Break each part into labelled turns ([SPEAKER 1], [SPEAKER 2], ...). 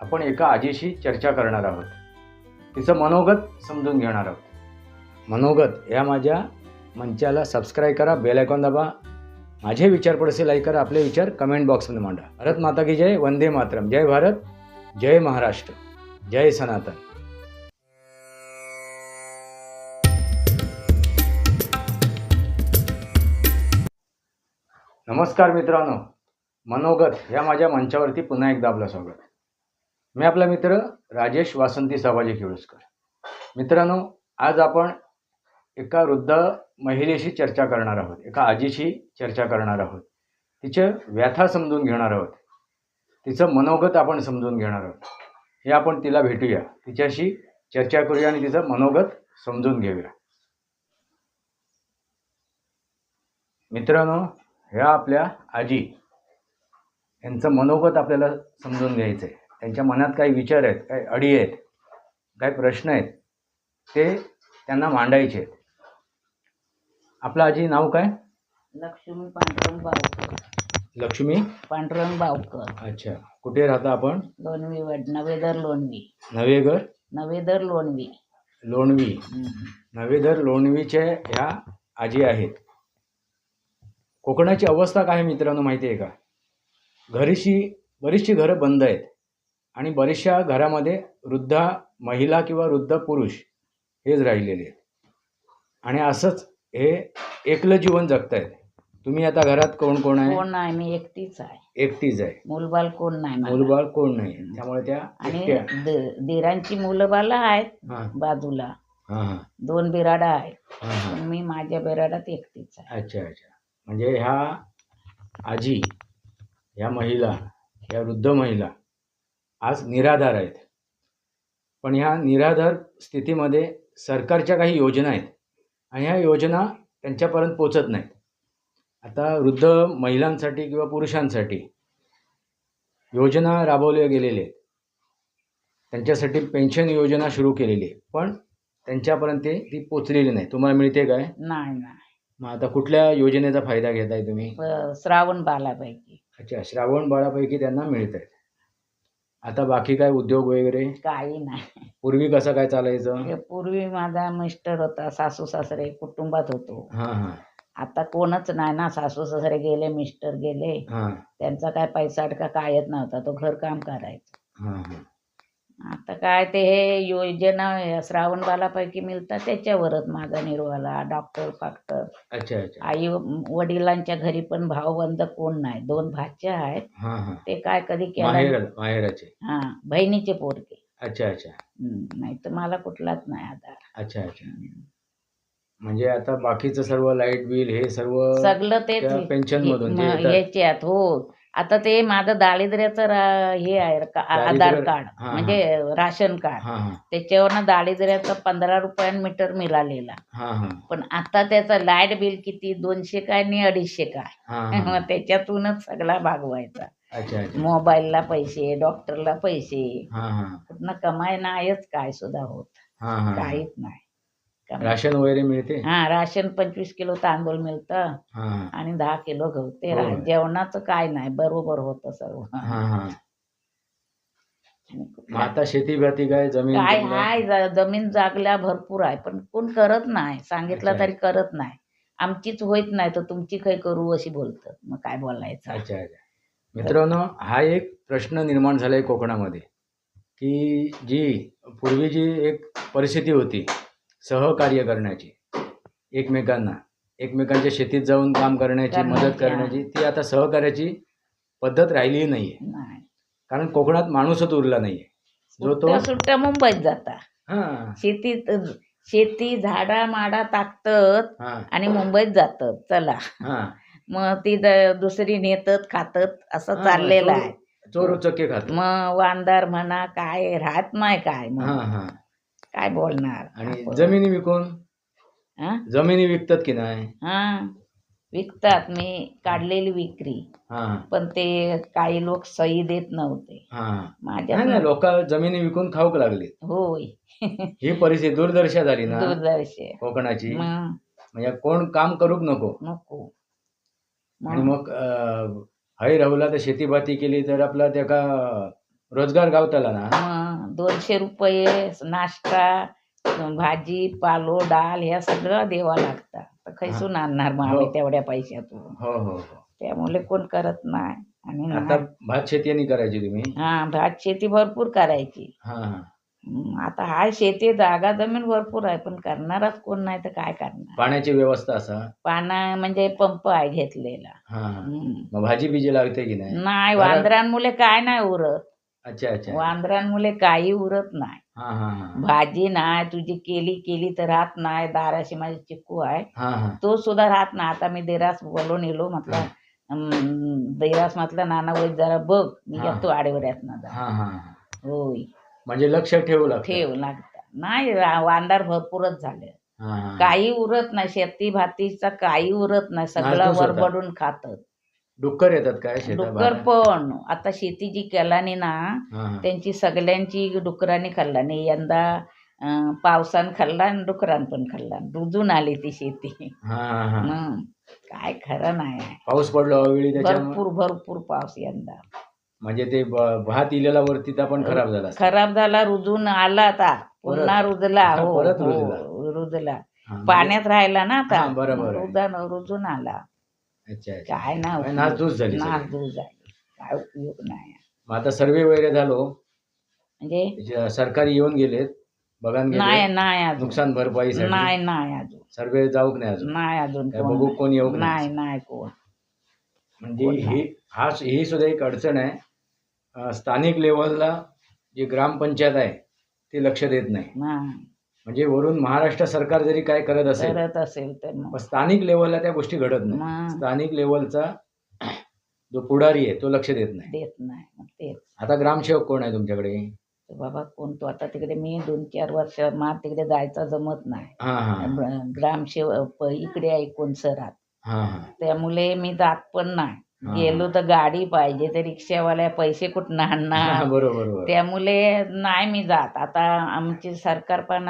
[SPEAKER 1] आपण एका आजीशी चर्चा करणार आहोत. तिचं मनोगत समजून घेणार आहोत. मनोगत या माझ्या मंचाला सबस्क्राईब करा बेल आयकॉन दाबा. माझे विचार पडसे लाईक करा आपले विचार कमेंट बॉक्समध्ये मांडा. भारत माता की जय वंदे मातरम. जय भारत जय महाराष्ट्र. जय सनातन. नमस्कार मित्रांनो. मनोगत या माझ्या मंचावरती पुन्हा एकदा आपलं स्वागत. मी आपला मित्र राजेश वासंती सभाजी केळुसकर मित्रांनो आज आपण एका वृद्ध महिलेशी चर्चा करणार आहोत. एका आजीशी चर्चा करणार आहोत. तिच्या व्यथा समजून घेणार आहोत. तिचं मनोगत आपण समजून घेणार आहोत. हे आपण तिला भेटूया. तिच्याशी चर्चा करूया आणि तिचं मनोगत समजून घेऊया. मित्रांनो ह्या आपल्या आजी यांचं मनोगत आपल्याला समजून घ्यायचं आहे त्यांच्या मनात काही विचार आहेत काही अडी आहेत काही प्रश्न आहेत ते त्यांना मांडायचे. आहेत आपलं आजी नाव काय?
[SPEAKER 2] लक्ष्मी पांडुरंग बावकर.
[SPEAKER 1] लक्ष्मी?
[SPEAKER 2] पांडुरंग बावकर.
[SPEAKER 1] अच्छा. कुठे राहता आपण?
[SPEAKER 2] लोणवी वड नवेदर लोणवी.
[SPEAKER 1] नवेगर?
[SPEAKER 2] नवेदर लोणवी.
[SPEAKER 1] लोणवी. नवेदर लोणवीचे ह्या आजी आहेत. कोकणाची अवस्था काय मित्रांनो माहिती आहे का? घरीशी बरीचशी घरं बंद आहेत. आणि बऱ्याचशा घरामध्ये वृद्ध महिला किंवा वृद्ध पुरुष हेच राहिलेले आहेत. आणि असंच हे एकलं जीवन जगतायत. तुम्ही आता घरात कोण कोण आहे?
[SPEAKER 2] कोण नाही मी एकटीच आहे.
[SPEAKER 1] एकटीच आहे.
[SPEAKER 2] मुलबाल कोण नाही मला.
[SPEAKER 1] मुलबाळ कोण नाही? त्यामुळे त्या
[SPEAKER 2] आणि
[SPEAKER 1] एकट्या.
[SPEAKER 2] द- दिरांची मुलं बाला आहेत
[SPEAKER 1] हां.
[SPEAKER 2] बाजूला.
[SPEAKER 1] हां हां.
[SPEAKER 2] दोन बिराडा आहेत.
[SPEAKER 1] हां हां.
[SPEAKER 2] पण मी माझ्या बिराडात एकटीच आहे.
[SPEAKER 1] अच्छा अच्छा. म्हणजे ह्या आजी ह्या महिला ह्या वृद्ध महिला आज निराधार आहेत. पण ह्या निराधार स्थितीमध्ये सरकारच्या काही योजना आहेत आणि ह्या योजना त्यांच्यापर्यंत पोचत नाहीत. आता वृद्ध महिलांसाठी किंवा पुरुषांसाठी योजना राबवल्या गेलेल्या आहेत. त्यांच्यासाठी पेन्शन योजना सुरू केलेली आहे. पण त्यांच्यापर्यंत ते ती पोचलेली नाही. तुम्हाला मिळते काय?
[SPEAKER 2] नाही नाही.
[SPEAKER 1] मग आता कुठल्या योजनेचा फायदा घेताय तुम्ही?
[SPEAKER 2] श्रावण बालापैकी.
[SPEAKER 1] अच्छा श्रावण बाळापैकी त्यांना मिळत आहेत आता बाकी काय उद्योग वगैरे?
[SPEAKER 2] काही नाही.
[SPEAKER 1] पूर्वी कसं काय चालायचं?
[SPEAKER 2] हे पूर्वी माझा मिस्टर होता सासू सासरे कुटुंबात होतो.
[SPEAKER 1] हां हां.
[SPEAKER 2] आता कोणच नाही ना सासू सासरे गेले मिस्टर गेले.
[SPEAKER 1] हां.
[SPEAKER 2] त्यांचा काय पैसा अडका कायच नव्हता तो घरकाम करायचा.
[SPEAKER 1] हां हां.
[SPEAKER 2] आता काय ते हे योजना श्रावण बालापैकी मिळतात त्याच्यावरच माझा निर्वाला डॉक्टर फाक्टर
[SPEAKER 1] अच्छा अच्छा.
[SPEAKER 2] आई वडिलांच्या घरी पण भावबंद कोण नाही. दोन भाच्या आहेत.
[SPEAKER 1] हां हां.
[SPEAKER 2] ते काय कधी केलं
[SPEAKER 1] माहेर माहेराचे.
[SPEAKER 2] हा बहिणीचे पोरगे.
[SPEAKER 1] अच्छा अच्छा.
[SPEAKER 2] नाही तर मला कुठलाच नाही आधार.
[SPEAKER 1] अच्छा अच्छा. म्हणजे आता बाकीचं सर्व लाइट बिल हे सर्व
[SPEAKER 2] सगळं तेच
[SPEAKER 1] त्या pension मधून जे
[SPEAKER 2] म-
[SPEAKER 1] येतात.
[SPEAKER 2] ह्याच्यात हो. आता ते माझं दारिद्र्याचं रा- हे आहे का- आधार
[SPEAKER 1] दारिद्र्य-
[SPEAKER 2] कार्ड
[SPEAKER 1] हा.
[SPEAKER 2] म्हणजे राशन कार्ड.
[SPEAKER 1] हां हां.
[SPEAKER 2] त्याच्यावरनं दारिद्र्याचा पंधरा रुपयां मीटर मिळालेला.
[SPEAKER 1] हां हां.
[SPEAKER 2] पण आता त्याचं लाइट बिल किती? दोनशे काय आणि अडीचशे काय?
[SPEAKER 1] हां हां.
[SPEAKER 2] मग त्याच्यातूनच सगळा भागवायचा
[SPEAKER 1] अच्छा अच्छा.
[SPEAKER 2] मोबाईलला पैसे डॉक्टरला पैसे.
[SPEAKER 1] हां हां.
[SPEAKER 2] कुठनं कमाई नाहीच काय सुद्धा होत.
[SPEAKER 1] हां हां.
[SPEAKER 2] काहीच नाही.
[SPEAKER 1] राशन वगैरे मिळते?
[SPEAKER 2] हा राशन पंचवीस किलो तांदूळ मिळतं
[SPEAKER 1] हां.
[SPEAKER 2] आणि दहा किलो गहू ते
[SPEAKER 1] होय.
[SPEAKER 2] रा- जेवणाचं काय नाही बरोबर होतं सर्व.
[SPEAKER 1] हां हां.
[SPEAKER 2] आणि
[SPEAKER 1] मग
[SPEAKER 2] कुठलं-
[SPEAKER 1] आता शेती भाती काय? जमीन
[SPEAKER 2] काय हाय ज- जमीन जागल्या भरपूर आहे पण कोण करत नाही. सांगितलं
[SPEAKER 1] अच्छा.
[SPEAKER 2] तरी करत नाही. आमचीच होत नाही तर तुमची काय करू अशी बोलतात. मग काय बोलायचं?
[SPEAKER 1] अच्छा अच्छा. मित्रांनो हा एक प्रश्न निर्माण झाला आहे कोकणामध्ये की जी पूर्वी जी एक परिस्थिती होती सहकार्य करण्याची एकमेकांना एकमेकांच्या शेतीत जाऊन काम करण्याची मदत
[SPEAKER 2] करण्याची,
[SPEAKER 1] ती आता सहकार्याची पद्धत राहिली नाही आहे
[SPEAKER 2] नाही.
[SPEAKER 1] कारण कोकणात माणूसच उरला नाही आहे जो तो
[SPEAKER 2] सुट्ट्या सुट्ट्या मुंबईत जाता.
[SPEAKER 1] हां.
[SPEAKER 2] शेतीत शेती झाडा माडा टाकतात
[SPEAKER 1] हां.
[SPEAKER 2] आणि मुंबईत जातात. चला.
[SPEAKER 1] हां.
[SPEAKER 2] मग ती द- दुसरी नेतत खातत असं चाललेलं आहे.
[SPEAKER 1] चोर चक्के खात
[SPEAKER 2] मग वांदार म्हणा काय राहत नाही काय मग.
[SPEAKER 1] हां हां.
[SPEAKER 2] काय बोलणार?
[SPEAKER 1] आणि
[SPEAKER 2] आपण?
[SPEAKER 1] जमिनी विकून?
[SPEAKER 2] हा?
[SPEAKER 1] जमिनी विकतात की नाही?
[SPEAKER 2] हा. विकतात. मी काढलेली विक्री.
[SPEAKER 1] हां.
[SPEAKER 2] पण ते काही लोक सही देत नव्हते.
[SPEAKER 1] हां.
[SPEAKER 2] माझ्या
[SPEAKER 1] नाही नाही लोक जमिनी विकून खाऊक लागले
[SPEAKER 2] होय.
[SPEAKER 1] ही परिस्थिती दुर्दशा झाली ना?
[SPEAKER 2] दूरदर्शे.
[SPEAKER 1] कोकणाची?
[SPEAKER 2] मग?
[SPEAKER 1] म्हणजे कोण काम करूक नको.
[SPEAKER 2] नको.
[SPEAKER 1] आणि
[SPEAKER 2] मग?
[SPEAKER 1] मग अं, राहुला तर शेतीभाती केली तर आपला त्याका रोजगार गावताला ना?
[SPEAKER 2] दोनशे रुपये नाश्ता भाजी पालो डाळ ह्या सगळं द्यावं लागतं. तर खैसून आणणार मग आम्ही
[SPEAKER 1] हो.
[SPEAKER 2] तेवढ्या पैशातून.
[SPEAKER 1] हो हो हो.
[SPEAKER 2] त्यामुळे कोण करत नाही. आणि
[SPEAKER 1] आता भात शेती नाही करायची तुम्ही?
[SPEAKER 2] हा भात शेती भरपूर करायची.
[SPEAKER 1] हा हा.
[SPEAKER 2] हम्म, आता हा शेती जागा जमीन भरपूर आहे पण करणारच कोण नाही तर काय करणार?
[SPEAKER 1] पाण्याची व्यवस्था असा?
[SPEAKER 2] पाना म्हणजे पंप आहे घेतलेला.
[SPEAKER 1] हा हा.
[SPEAKER 2] हम्म.
[SPEAKER 1] मग भाजी बिजी लागते की नाही?
[SPEAKER 2] नाही वांद्र्यांमुळे काय नाही उरत.
[SPEAKER 1] अच्छा अच्छा.
[SPEAKER 2] वांद्र्यांमुळे काही उरत नाही.
[SPEAKER 1] हा हा हा
[SPEAKER 2] भाजी नाही तुझी केली केली तर राहत नाही दाराशी माझे चिक्कू आहे.
[SPEAKER 1] हा हा.
[SPEAKER 2] तो सुद्धा राहत नाही. आता मी देरास बोलून येलो म्हटलं अं, देरास म्हटलं नाना वय जरा बघ मी
[SPEAKER 1] हा.
[SPEAKER 2] येतो आडेवड्यात ना
[SPEAKER 1] हा हा हा.
[SPEAKER 2] होय.
[SPEAKER 1] म्हणजे लक्ष ठेवू लागतं.
[SPEAKER 2] ठेव लागतं. नाही रा- वांदार भरपूरच झाले.
[SPEAKER 1] हा हा.
[SPEAKER 2] काही उरत नाही शेती भातीचा काही उरत नाही. सगळं
[SPEAKER 1] नासधूस होतात.
[SPEAKER 2] वरबडून खातात
[SPEAKER 1] डुक्कर येतात काय शेतात
[SPEAKER 2] डुक्कर पण. आता शेती जी केलानी ना. त्यांची सगळ्यांची डुकरांनी खाल्लानी. यंदा अं, पावसान खाल्ला आणि डुकरान पण खाल्ला. रुजून आली ती शेती.
[SPEAKER 1] हा हा.
[SPEAKER 2] काय खरं नाही.
[SPEAKER 1] पाऊस पडला अवेळी त्याच्यामुळे?
[SPEAKER 2] भरपूर भरपूर पाऊस यंदा.
[SPEAKER 1] म्हणजे ते ब- भात इलेला वरती पण खराब झाला असेल.
[SPEAKER 2] खराब झाला रुजून आला आता. पुन्हा रुजला. हो
[SPEAKER 1] परत
[SPEAKER 2] हो,
[SPEAKER 1] रुजला.
[SPEAKER 2] रुजला.
[SPEAKER 1] हा, म्हणजे-
[SPEAKER 2] पाण्यात राहिला ना आता.
[SPEAKER 1] हा, बरोबर आहे.
[SPEAKER 2] रुजन रुजून आला.
[SPEAKER 1] अच्छा अच्छा.
[SPEAKER 2] काय ना
[SPEAKER 1] काय नासधूस झाली सगळी.
[SPEAKER 2] नासधूस झाली. काय उपयोग नाही.
[SPEAKER 1] मग आता सर्वे वगैरे झालो.
[SPEAKER 2] म्हणजे?
[SPEAKER 1] जे सरकारी येऊन गेलेत बघान
[SPEAKER 2] नाही
[SPEAKER 1] गेले
[SPEAKER 2] नाही अजून.
[SPEAKER 1] नुकसान भरपाईसाठी.
[SPEAKER 2] नाही नाही अजून.
[SPEAKER 1] सर्वे जाऊक नाही अजून.
[SPEAKER 2] नाही अजून
[SPEAKER 1] काय
[SPEAKER 2] कोण
[SPEAKER 1] बघू. कोण. येऊक नाही.
[SPEAKER 2] नाही नाही कोण.
[SPEAKER 1] म्हणजे
[SPEAKER 2] कोण
[SPEAKER 1] ही हा ही सुद्धा एक अडचण आहे. अं, स्थानिक लेवलला जी ग्रामपंचायत आहे ती लक्ष देत नाही.
[SPEAKER 2] नाही.
[SPEAKER 1] म्हणजे वरून महाराष्ट्र सरकार जरी काय करत असेल
[SPEAKER 2] करत असेल तर मग.
[SPEAKER 1] पण स्थानिक लेवलला त्या गोष्टी घडत नाही.
[SPEAKER 2] मग.
[SPEAKER 1] स्थानिक लेवलचा जो पुढारी आहे तो लक्ष देत नाही.
[SPEAKER 2] देत नाही मग तेच.
[SPEAKER 1] आता ग्रामसेवक कोण आहे तुमच्याकडे?
[SPEAKER 2] तर बाबा कोण तो? आता तिकडे मी दोन चार वर्ष मला तिकडे जायचं जमत नाही.
[SPEAKER 1] हा हा.
[SPEAKER 2] ग्रामसेवक इकडे आहे कोण सरात
[SPEAKER 1] हा हा.
[SPEAKER 2] त्यामुळे मी जात पण नाही. गेलो तर गाडी पाहिजे तर रिक्षावाल्या पैसे कुठनं
[SPEAKER 1] हा,
[SPEAKER 2] आणणार?
[SPEAKER 1] बरोबर
[SPEAKER 2] त्यामुळे नाही मी जात. आता आमची सरकार पण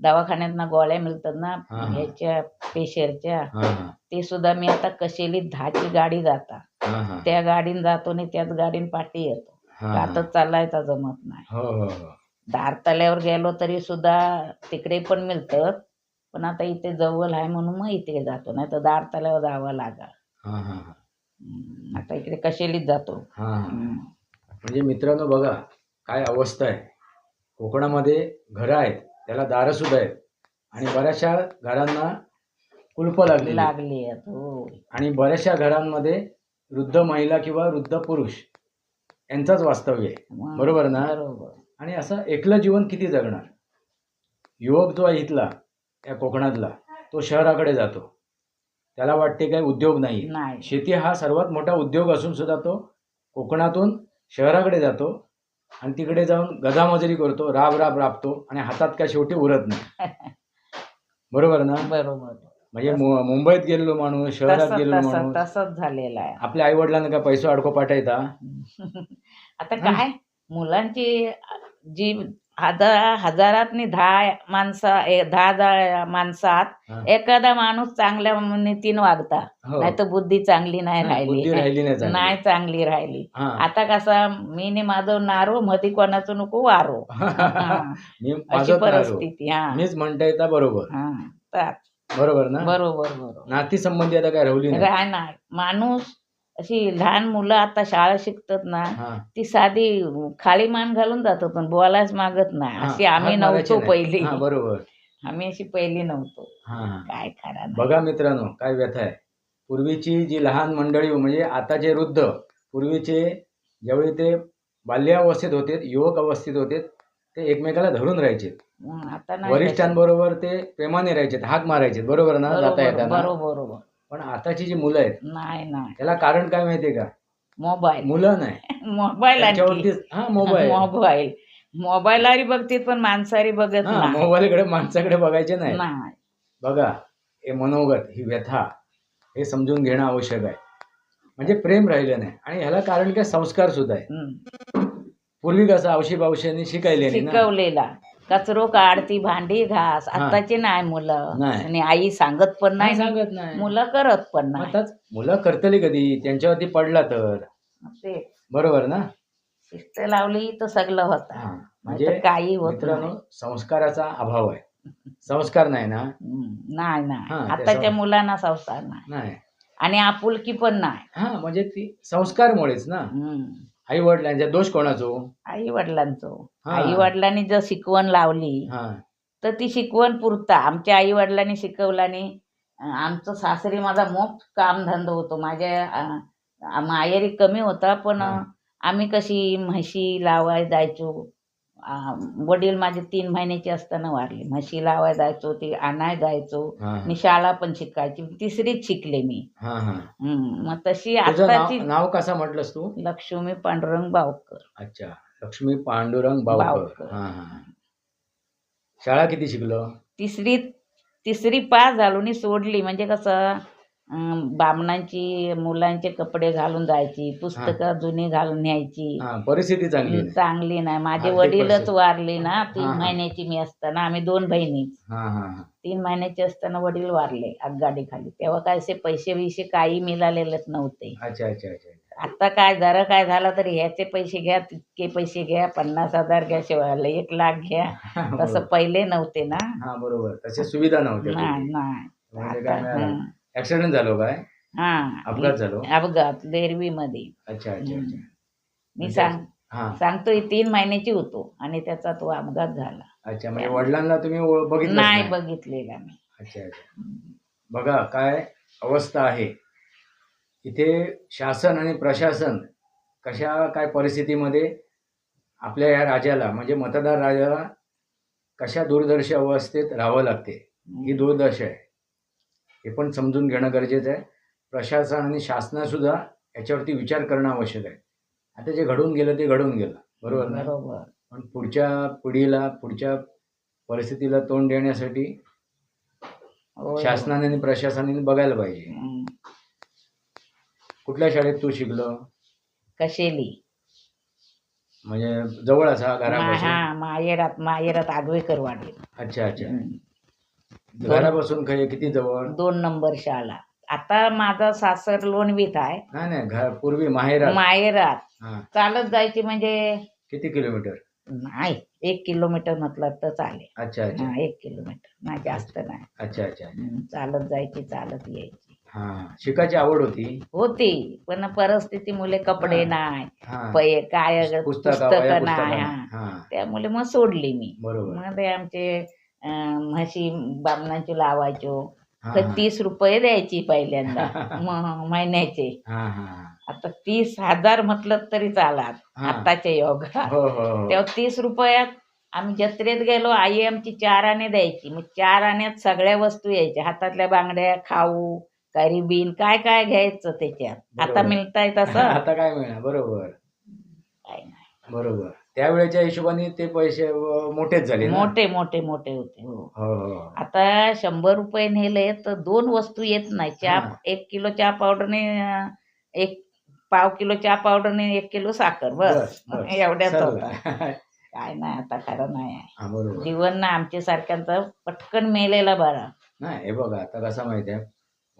[SPEAKER 2] दवाखान्यात गोळ्या मिळतात ना. ह्याच्या पेशरच्या ते सुद्धा मी आता कशेली दहाची गाडी जाता. त्या गाडीन जातो आणि त्याच गाडीन पाठी येतो. आता चालायचा जमत नाही.
[SPEAKER 1] हो हो हो.
[SPEAKER 2] दारतल्यावर गेलो तरी सुद्धा तिकडे पण मिळतं. पण आता इथे जवळ आहे म्हणून मग इथे जातो. नाही तर दारतल्यावर जावं लागा आता इकडे कशेलीच जातो.
[SPEAKER 1] हा. म्हणजे मित्रांनो बघा काय अवस्था आहे. कोकणामध्ये घरं आहेत त्याला दारं सुद्धा आहेत. आणि बऱ्याचशा घरांना कुलपं लागली
[SPEAKER 2] लागली आहेत, हो
[SPEAKER 1] आणि बऱ्याचशा घरांमध्ये वृद्ध महिला किंवा वृद्ध पुरुष यांचाच वास्तव्य आहे.
[SPEAKER 2] मग
[SPEAKER 1] बरोबर ना?
[SPEAKER 2] बरोबर.
[SPEAKER 1] आणि असं एकलं जीवन किती जगणार? युवक जो आहे इथला या कोकणातला तो शहराकडे जातो. त्याला वाटते काय उद्योग नाही.
[SPEAKER 2] नाही.
[SPEAKER 1] शेती हा सर्वात मोठा उद्योग असून सुद्धा तो कोकणातून शहराकडे जातो आणि तिकडे जाऊन गधामजुरी करतो राब राब राबतो आणि हातात काय शेवटी उरत नाही. बरोबर ना?
[SPEAKER 2] बरोबर.
[SPEAKER 1] म्हणजे मु- मुंबईत गेलेलो माणूस शहरात
[SPEAKER 2] तसं
[SPEAKER 1] गेलेलो
[SPEAKER 2] तसं
[SPEAKER 1] माणूस
[SPEAKER 2] तसंच झालेलं आहे.
[SPEAKER 1] आपल्या आई वडिलांना काय पैसे अडको पाठायचा
[SPEAKER 2] आता काय? मुलांची जी हजार हजारातनी दहा माणसा ए- दहा दहा माणसात. एखादा माणूस चांगल्या नीतीनं वागता
[SPEAKER 1] हो.
[SPEAKER 2] नाही तर बुद्धी चांगली नाही
[SPEAKER 1] बुद्धी
[SPEAKER 2] राहिली
[SPEAKER 1] राहिली नाही चांगली.
[SPEAKER 2] नाही चांगली राहिली
[SPEAKER 1] हा.
[SPEAKER 2] आता कसं मी ने माझं नारो मधी कोणाचं नको वारो हा.
[SPEAKER 1] मी
[SPEAKER 2] अशी
[SPEAKER 1] नारो.
[SPEAKER 2] परिस्थिती हा
[SPEAKER 1] मीच म्हणता येता बरोबर
[SPEAKER 2] हा
[SPEAKER 1] बरोबर ना
[SPEAKER 2] बरोबर बरोबर
[SPEAKER 1] नाती संबंधी आता काय राहुली नाही
[SPEAKER 2] माणूस अशी लहान मुलं आता शाळा शिकतात ना
[SPEAKER 1] हा.
[SPEAKER 2] ती साधी खाली मान घालून जातात पण बोलायच मागत नाही.
[SPEAKER 1] हा,
[SPEAKER 2] अशी आम्ही
[SPEAKER 1] हात मागायचे
[SPEAKER 2] नव्हतो
[SPEAKER 1] नाही.
[SPEAKER 2] पहिली.
[SPEAKER 1] हा, बरोबर.
[SPEAKER 2] आम्ही अशी पहिली नव्हतो.
[SPEAKER 1] हा हा.
[SPEAKER 2] काय खरा नाही.
[SPEAKER 1] बघा मित्रांनो काय व्यथा आहे. पूर्वीची जी लहान मंडळी म्हणजे आता जे वृद्ध पूर्वीचे ज्यावेळी ते बाल्यावस्थेत होते युवक अवस्थेत होते ते एकमेकाला धरून राहायचे.
[SPEAKER 2] हं, आता नाही
[SPEAKER 1] वरिष्ठांबरोबर ते प्रेमाने राहायचे हाक मारायचे. बरोबर ना. जाता
[SPEAKER 2] बरोबर
[SPEAKER 1] येताना.
[SPEAKER 2] बरोबर बरोबर.
[SPEAKER 1] पण आताची जी मुलं आहेत
[SPEAKER 2] नाही नाही.
[SPEAKER 1] त्याला कारण काय माहितीये का?
[SPEAKER 2] मोबाईल.
[SPEAKER 1] मुलं नाही.
[SPEAKER 2] मोबाईल आणखी.
[SPEAKER 1] त्याच्यावरतीच हा मोबाईल.
[SPEAKER 2] मोबाईल. मोबाईलवरही बघतील पण माणसारी बघत
[SPEAKER 1] हा
[SPEAKER 2] नाही.
[SPEAKER 1] मोबाईलकडे माणसाकडे बघायचे नाही.
[SPEAKER 2] नाही.
[SPEAKER 1] बघा हे मनोगत ही व्यथा हे समजून घेणं आवश्यक आहे. म्हणजे प्रेम राहिलं नाही. आणि ह्याला कारण काय? संस्कार सुद्धा आहे. पूर्वी कसं औशी बावशीने शिकायले ना.
[SPEAKER 2] शिकवलेला. कचरो काढती भांडी घास.
[SPEAKER 1] हा.
[SPEAKER 2] आताची नाही मुलं.
[SPEAKER 1] नाही.
[SPEAKER 2] आणि आई सांगत पण
[SPEAKER 1] नाही
[SPEAKER 2] नाही.
[SPEAKER 1] सांगत नाही.
[SPEAKER 2] मुलं करत पण नाही.
[SPEAKER 1] आताच मुलं करतली कधी? त्यांच्यावरती पडला तर.
[SPEAKER 2] ते
[SPEAKER 1] बरोबर ना?
[SPEAKER 2] शिस्त लावली तर सगळं होतं.
[SPEAKER 1] हा.
[SPEAKER 2] म्हणजे काही होत
[SPEAKER 1] मित्रांनो
[SPEAKER 2] नाही.
[SPEAKER 1] संस्काराचा अभाव आहे. संस्कार नाही ना?
[SPEAKER 2] हम्म, नाही
[SPEAKER 1] हा,
[SPEAKER 2] नाही आताच्या मुलांना संस्कार नाही.
[SPEAKER 1] नाही.
[SPEAKER 2] आणि आपुलकी पण नाही.
[SPEAKER 1] हा म्हणजे ती संस्कारमुळेच ना? आई वडिलांचा दोष कोणाचो?
[SPEAKER 2] आई वडिलांचं.
[SPEAKER 1] हा.
[SPEAKER 2] आई वडिलांनी जर शिकवण लावली
[SPEAKER 1] हा.
[SPEAKER 2] तर ती शिकवण पुरता. आमच्या आई वडिलांनी शिकवल्याने अं, आमचं सासरी माझा मोठ कामधंदा होतो. माझ्या अं, माहेरी कमी होता पण. आम्ही कशी म्हशी लावाय जायचो वडील माझे तीन महिन्याचे असताना वारले. म्हशी लावाय जायचो ती आणाय जायचो. मी शाळा पण शिकायची. तिसरीच शिकले मी. हम्म, मग तशी
[SPEAKER 1] तुझं
[SPEAKER 2] आताची
[SPEAKER 1] नाव नाव कसं म्हटलंस तू?
[SPEAKER 2] लक्ष्मी पांडुरंग बावकर.
[SPEAKER 1] अच्छा. लक्ष्मी पांडुरंग बावकर.
[SPEAKER 2] बावकर.
[SPEAKER 1] हा हा. शाळा किती शिकलो?
[SPEAKER 2] तिसरी तिसरी पास झालो आणि सोडली. म्हणजे कसं बामणांची मुलांचे कपडे घालून जायची पुस्तकं जुनी घालून न्यायची.
[SPEAKER 1] हा परिस्थिती चांगली. नाही.
[SPEAKER 2] चांगली नाही. माझे
[SPEAKER 1] आर्थिक
[SPEAKER 2] वडीलच
[SPEAKER 1] परिस्थिती.
[SPEAKER 2] वारले ना तीन
[SPEAKER 1] हा.
[SPEAKER 2] महिन्याची मी असताना आम्ही दोन
[SPEAKER 1] हा हा हा.
[SPEAKER 2] तीन महिन्याचे असताना वडील वारले आगगाडी खाली तेव्हा काय असे पैसे बिशे काही मिळालेलेच नव्हते.
[SPEAKER 1] अच्छा अच्छा अच्छा
[SPEAKER 2] आता काय जरा काय झालं तरी ह्याचे पैसे घ्या तितके पैसे घ्या पन्नास हजार घ्या शिवायला एक लाख घ्या. तसं
[SPEAKER 1] बरोबर.
[SPEAKER 2] पहिले नव्हते ना.
[SPEAKER 1] हा बरोबर. तशा सुविधा नव्हत्या
[SPEAKER 2] नाही
[SPEAKER 1] पूर्वी.
[SPEAKER 2] नाही.
[SPEAKER 1] म्हणजे
[SPEAKER 2] आता
[SPEAKER 1] काय मिळालं
[SPEAKER 2] हं.
[SPEAKER 1] ऍक्सिडेंट झालो काय?
[SPEAKER 2] हा.
[SPEAKER 1] अपघात झालो?
[SPEAKER 2] अपघात लेरवी मध्ये
[SPEAKER 1] अच्छा अच्छा अच्छा.
[SPEAKER 2] मी
[SPEAKER 1] म्हणजे-
[SPEAKER 2] सांग
[SPEAKER 1] हा.
[SPEAKER 2] सांगतोय तीन महिन्याची होतो आणि त्याचा तो अपघात झाला.
[SPEAKER 1] अच्छा म्हणजे वडिलांना तुम्ही ओळ- बघितलं
[SPEAKER 2] नाही बघितलेला मी.
[SPEAKER 1] अच्छा अच्छा. बघा काय अवस्था आहे. इथे शासन आणि प्रशासन कशा काय परिस्थितीमध्ये आपल्या या राजाला म्हणजे मतदार राजाला कशा दुर्दर्श अवस्थेत राहावं लागते? ही दुर्दशा आहे. हे पण समजून घेणं गरजेचं आहे. प्रशासन आणि शासनासुद्धा याच्यावरती विचार करणं आवश्यक आहे. आता जे घडून गेलं ते घडून गेलं. बरोबर ना?
[SPEAKER 2] बरोबर.
[SPEAKER 1] पण पुढच्या पिढीला पुढच्या परिस्थितीला तोंड देण्यासाठी. शासनाने आणि प्रशासनाने बघायला पाहिजे. कुठल्या शाळेत तू शिकलो?
[SPEAKER 2] कशेली?
[SPEAKER 1] म्हणजे जवळ असा घरापासून
[SPEAKER 2] मायेरात मायेरात आगवेकर वाढले
[SPEAKER 1] अच्छा अच्छा. घरापासून काही किती जवळ?
[SPEAKER 2] दोन नंबर शाळा. आता माझा सासर लोणवीत आहे.
[SPEAKER 1] नाही नाही घर पूर्वी माहेरात.
[SPEAKER 2] मायेरात
[SPEAKER 1] हा.
[SPEAKER 2] चालत जायची म्हणजे
[SPEAKER 1] किती किलोमीटर?
[SPEAKER 2] नाही एक किलोमीटर म्हटलं तर चालेल.
[SPEAKER 1] अच्छा अच्छा.
[SPEAKER 2] हा एक किलोमीटर. नाही जास्त नाही.
[SPEAKER 1] अच्छा अच्छा
[SPEAKER 2] चालत जायची चालत यायची.
[SPEAKER 1] हा शिकायची आवड होती?
[SPEAKER 2] होती पण परिस्थिती मुले कपडे
[SPEAKER 1] हा.
[SPEAKER 2] नाही
[SPEAKER 1] हा.
[SPEAKER 2] पै काय
[SPEAKER 1] पुस्तकं,
[SPEAKER 2] नाही. हा. त्यामुळे मग सोडली मी.
[SPEAKER 1] बरोबर.
[SPEAKER 2] मग ते आमचे म्हशी बामणांची लावायचो. तर. तीस रुपये द्यायची पहिल्यांदा म- महिन्याचे.
[SPEAKER 1] हा हा.
[SPEAKER 2] आता तीस हजार म्हटलं तरी चालात
[SPEAKER 1] हा.
[SPEAKER 2] आताचे योग.
[SPEAKER 1] हो हो हो.
[SPEAKER 2] तेव्हा तीस रुपयात आम्ही जत्रेत गेलो आई आमची चार आणे द्यायची. मग चार आण्यात सगळ्या वस्तू यायच्या. हातातल्या बांगड्या खाऊ करिबीन काय काय घ्यायचं त्याच्यात? आता
[SPEAKER 1] बरोबर.
[SPEAKER 2] मिळताय तसं?
[SPEAKER 1] आता काय मिळणार? बरोबर.
[SPEAKER 2] काय नाही.
[SPEAKER 1] बरोबर. त्यावेळेच्या हिशोबाने ते पैसे अ, मोठेच झाले ना?
[SPEAKER 2] मोठे मोठे मोठे होते. हो
[SPEAKER 1] हो. हो
[SPEAKER 2] आता शंभर रुपये नेले तर दोन वस्तू येत नाही. चहा
[SPEAKER 1] हा.
[SPEAKER 2] एक किलो चहा पावडरने अं, एक पाव किलो चहा पावडरने एक किलो साखर बस.
[SPEAKER 1] बस, बस.
[SPEAKER 2] एवढ्याच. होता. काय नाही आता खरं नाही आहे.
[SPEAKER 1] हा बरोबर.
[SPEAKER 2] जीवन ना आमच्या सारख्यांचा पटकन मेलेला बरा.
[SPEAKER 1] नाही हे बघा आता कसं माहिती आहे?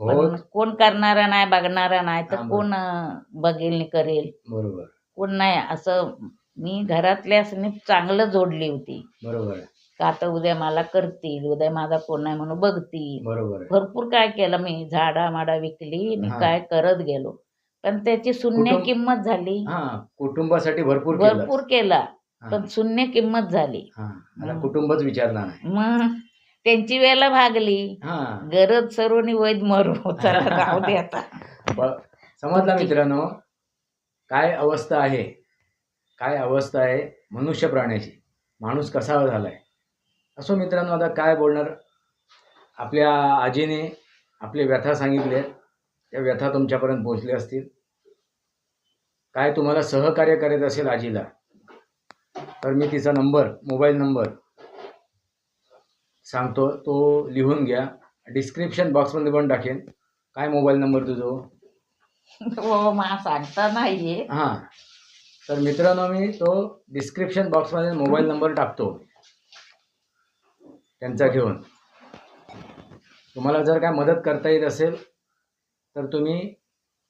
[SPEAKER 1] हो.
[SPEAKER 2] पण कोण करणारा नाही बघणारा नाही तर. कोण अं, बघेल नि करेल?
[SPEAKER 1] बरोबर.
[SPEAKER 2] कोण नाही असं मी घरातल्यासनी चांगलं जोडली होती.
[SPEAKER 1] बरोबर
[SPEAKER 2] का आता उद्या मला करतील उद्या माझा कोण नाही म्हणून बघतील.
[SPEAKER 1] बरोबर आहे.
[SPEAKER 2] भरपूर काय केलं मी झाडा माडा विकली आणि
[SPEAKER 1] हा.
[SPEAKER 2] काय करत गेलो. पण त्याची शून्य
[SPEAKER 1] कुटुंब-
[SPEAKER 2] किंमत झाली.
[SPEAKER 1] हा कुटुंबासाठी भरपूर केलं.
[SPEAKER 2] भरपूर केला
[SPEAKER 1] हा,
[SPEAKER 2] पण शून्य किंमत झाली.
[SPEAKER 1] हा मला कुटुंबच विचारला नाही.
[SPEAKER 2] मग त्यांची वेळ भागली.
[SPEAKER 1] हा.
[SPEAKER 2] गरज सर्वनी वैद मरू चला राहू दे आता.
[SPEAKER 1] ब- समजला मित्रांनो? काय अवस्था आहे? काय अवस्था आहे मनुष्य प्राण्याची? माणूस कसा झालाय? असो मित्रांनो आता काय बोलणार? आपल्या आजीने आपले व्यथा सांगितले. त्या व्यथा तुमच्यापर्यंत पोहोचले असतील. काय तुम्हाला सहकार्य करायचं असेल आजीला? तर मी तिचा नंबर मोबाईल नंबर सांगतो. तो लिहून घ्या. डिस्क्रिप्शन बॉक्समध्ये पण टाकेन. काय मोबाईल नंबर तुझो?
[SPEAKER 2] हो मा सांगता नाहीये.
[SPEAKER 1] हां. तर मित्रांनो मी तो डिस्क्रिप्शन बॉक्समध्ये मोबाईल नंबर टाकतो. त्यांचा घेऊन. तुम्हाला जर काय मदत करता येत असेल तर तुम्ही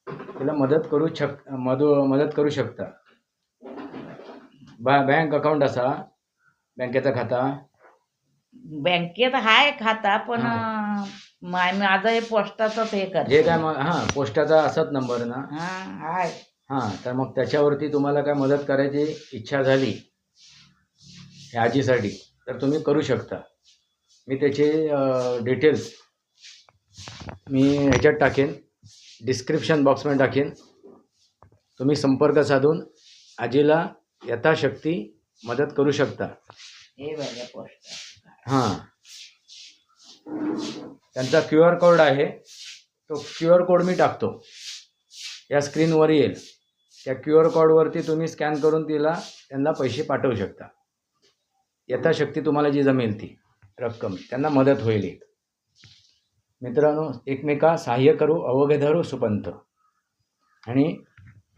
[SPEAKER 1] तिला मदत करू शक मदू मदत करू शकता. बा बँक अकाउंट असा बँकेचा खाता.
[SPEAKER 2] बँकेत हाय खाता पण माझं हे पोस्टाचंच हे कर
[SPEAKER 1] काय मग हां पोस्टाचा असत नंबर ना.
[SPEAKER 2] हा हाय.
[SPEAKER 1] हां तर मग त्याच्यावरती तुम्हाला काय मदत करायची इच्छा झाली ह्या आजीसाठी तर तुम्ही करू शकता. मी त्याचे डिटेल्स मी ह्याच्यात टाकेन डिस्क्रिप्शन बॉक्समध्ये टाकेन. तुम्ही संपर्क साधून आजीला यथाशक्ती मदत करू शकता.
[SPEAKER 2] हे
[SPEAKER 1] हां. त्यांचा क्यू आर कोड आहे तो क्यू आर कोड मी टाकतो. या स्क्रीनवर येईल. त्या क्यू आर कोडवरती तुम्ही स्कॅन करून तिला त्यांना पैसे पाठवू शकता. यथाशक्ती तुम्हाला जी जमेल ती रक्कम त्यांना मदत होईल एक. मित्रांनो एकमेका सहाय्य करू अवघे धरू सुपंथ. आणि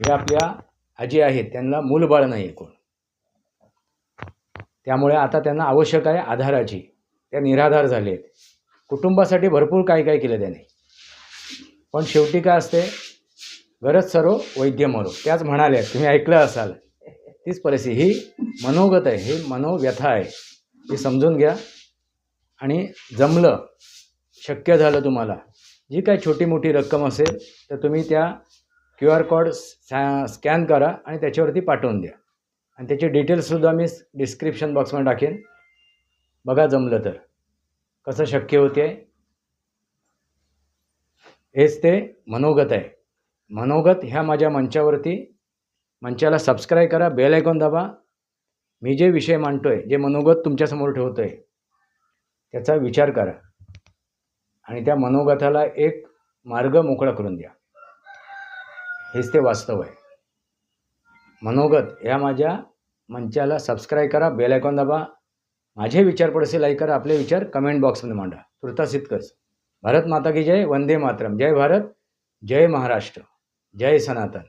[SPEAKER 1] हे आपल्या आजी आहेत त्यांना मूलबाळ नाही कोण त्यामुळे आता त्यांना आवश्यक आहे आधाराची. त्या निराधार झाले आहेत कुटुंबासाठी भरपूर काय काय केलं त्याने. पण शेवटी काय असते गरज सर्व वैद्य मरो. त्याच म्हणाल्या तुम्ही ऐकलं असाल. तीच परिस्थिती. ही मनोगत आहे ही मनोव्यथा आहे. ती समजून घ्या. आणि जमलं शक्य झालं तुम्हाला. जी काय छोटी मोठी रक्कम असेल तर तुम्ही त्या क्यू आर कोड स्कॅन करा आणि त्याच्यावरती पाठवून द्या. आणि त्याचे डिटेल्ससुद्धा मी डिस्क्रिप्शन बॉक्समध्ये टाकेन. बघा जमलं तर. कसं शक्य होते हेच ते मनोगत आहे. मनोगत ह्या माझ्या मंचावरती. मंचाला सबस्क्राईब करा बेल आयकॉन दाबा. मी जे विषय मांडतोय जे मनोगत तुमच्यासमोर ठेवतोय त्याचा विचार करा. आणि त्या मनोगताला एक मार्ग मोकळा करून द्या. हेच ते वास्तव आहे. मनोगत ह्या माझ्या मंचाला सबस्क्राईब करा बेल आयकॉन दाबा. माझे विचार पडसे लाईक करा आपले विचार कमेंट बॉक्समध्ये मांडा. तुर्तास इतकंच. भारत माता की जय वंदे मातरम. जय भारत जय महाराष्ट्र. जय सनातन